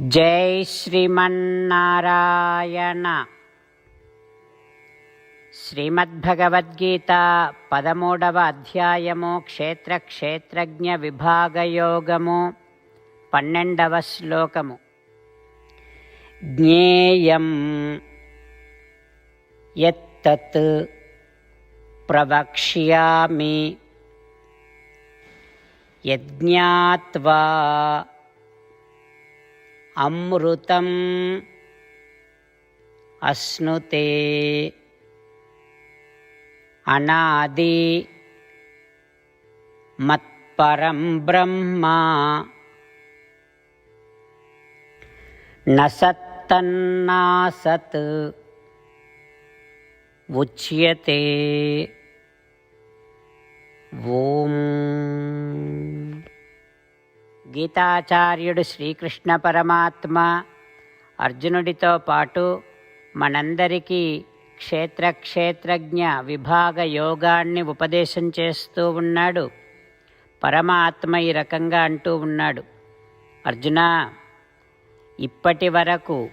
జై శ్రీమన్నారాయణ. శ్రీమద్భగవద్గీత పదమూడవ అధ్యాయము క్షేత్ర క్షేత్రజ్ఞ విభాగయోగము పన్నెండవ శ్లోకము. జ్ఞేయం ఎత్తత్ ప్రవక్ష్యామి యజ్ఞాత్వా అమృతం అశ్నుతే అనాది మత్పరం బ్రహ్మ నసత్తన్నాసత్ ఉచ్యతే. ఓం. గీతాచార్యుడు శ్రీకృష్ణ పరమాత్మ అర్జునుడితో పాటు మనందరికీ క్షేత్ర క్షేత్రజ్ఞ విభాగ యోగాన్ని ఉపదేశం చేస్తూ ఉన్నాడు. పరమాత్మ ఈ రకంగా అంటూ ఉన్నాడు. అర్జున ఇప్పటి వరకు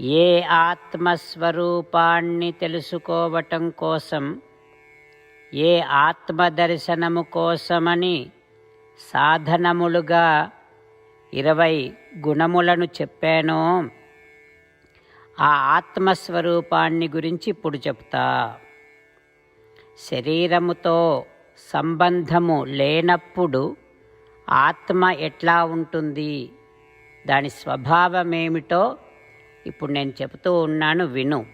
ఏ ఆత్మస్వరూపాన్ని తెలుసుకోవటం కోసం ఏ ఆత్మదర్శనము కోసమని సాధనములుగా ఇరవై గుణములను చెప్పానో. ఆ ఆత్మస్వరూపాన్ని గురించి ఇప్పుడు చెప్తా. శరీరముతో సంబంధము లేనప్పుడు ఆత్మ ఎట్లా ఉంటుంది? దాని స్వభావం ఏమిటో ఇప్పుడు నేను చెబుతూ ఉన్నాను విను.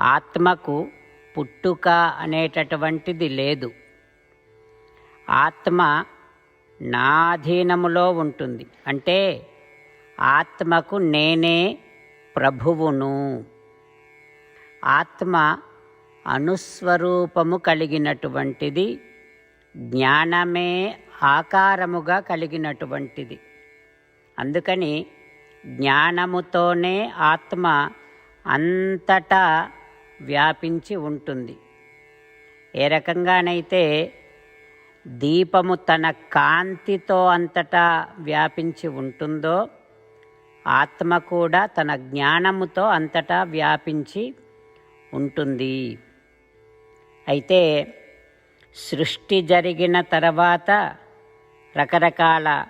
ఆత్మకు పుట్టుక అనేటటువంటిది లేదు. ఆత్మ నాధీనములో ఉంటుంది. అంటే ఆత్మకు నేనే ప్రభువును. ఆత్మ అనుస్వరూపము కలిగినటువంటిది జ్ఞానమే ఆకారముగా కలిగినటువంటిది. అందుకని జ్ఞానముతోనే ఆత్మ అంతటా వ్యాపించి ఉంటుంది. ఏ రకంగానైతే దీపము తన కాంతితో అంతటా వ్యాపించి ఉంటుందో ఆత్మ కూడా తన జ్ఞానముతో అంతటా వ్యాపించి ఉంటుంది. అయితే సృష్టి జరిగిన తర్వాత రకరకాల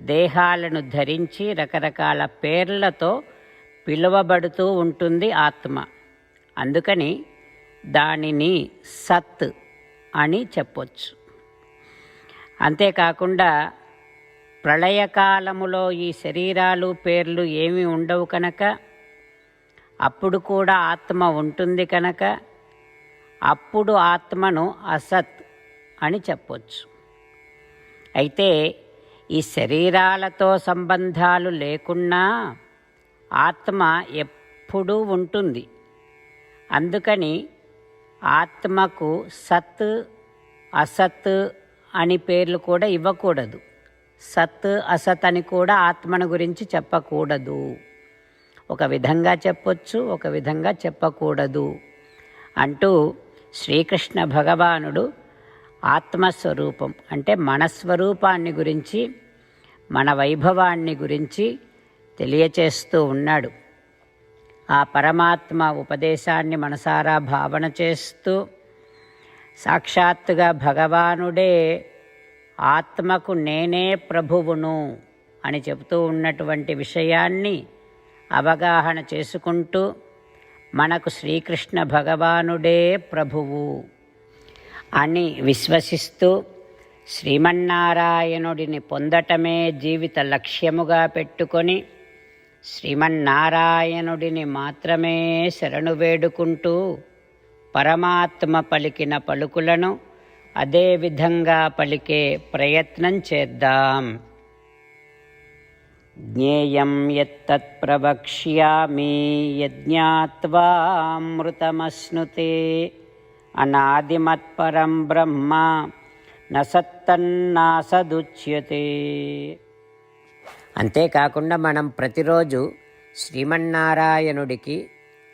దేహాలను ధరించి రకరకాల పేర్లతో పిలువబడుతూ ఉంటుంది ఆత్మ. అందుకని దానిని సత్ అని చెప్పొచ్చు. అంతేకాకుండా ప్రళయకాలములో ఈ శరీరాలు పేర్లు ఏమీ ఉండవు కనుక అప్పుడు కూడా ఆత్మ ఉంటుంది కనుక అప్పుడు ఆత్మను అసత్ అని చెప్పొచ్చు. అయితే ఈ శరీరాలతో సంబంధాలు లేకున్నా ఆత్మ ఎప్పుడూ ఉంటుంది. అందుకని ఆత్మకు సత్ అసత్ అని పేర్లు కూడా ఇవ్వకూడదు. సత్ అసత్ అని కూడా ఆత్మను గురించి చెప్పకూడదు. ఒక విధంగా చెప్పొచ్చు ఒక విధంగా చెప్పకూడదు. అంటూ శ్రీకృష్ణ భగవానుడు ఆత్మస్వరూపం అంటే మన స్వరూపాన్ని గురించి మన వైభవాన్ని గురించి తెలియచేస్తూ ఉన్నాడు. ఆ పరమాత్మ ఉపదేశాన్ని మనసారా భావన చేస్తూ సాక్షాత్తుగా భగవానుడే ఆత్మకు నేనే ప్రభువును అని చెబుతూ ఉన్నటువంటి విషయాన్ని అవగాహన చేసుకుంటూ మనకు శ్రీకృష్ణ భగవానుడే ప్రభువు అని విశ్వసిస్తూ శ్రీమన్నారాయణుడిని పొందటమే జీవిత లక్ష్యముగా పెట్టుకొని శ్రీమన్నారాయణుడిని మాత్రమే శరణు వేడుకుంటూ పరమాత్మ పలికిన పలుకులను అదే విధంగా పలికే ప్రయత్నం చేద్దాం. జ్ఞేయం ఎత్తత్ ప్రవక్ష్యామి యజ్ఞాత్వామృతమశ్నుతే అనాదిమత్పరం బ్రహ్మ నసత్తన్నాసదుచ్యతే. అంతేకాకుండా మనం ప్రతిరోజు శ్రీమన్నారాయణుడికి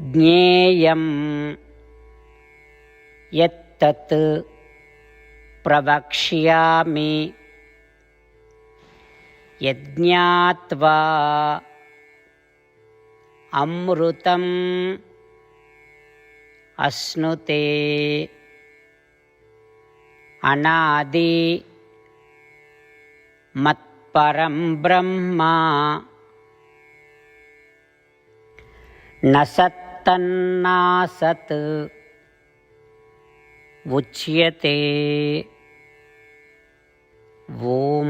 ज्ञेयं यत्तत् प्रवक्ष्यामि। यज्ञात्वा अमृतम् अश्नुते। अनादि मत्परं ब्रह्मा। न सत् सत्तन्नासत् उच्यते ॐ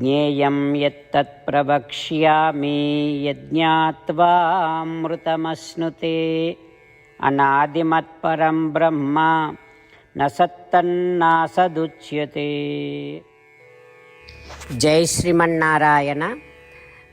ज्ञेयं यत्तत् प्रवक्ष्यामि यज्ञात्वामृतमश्नुते अनादिमत्परं ब्रह्म न सत्तन्नासदुच्यते జై శ్రీమన్నారాయణ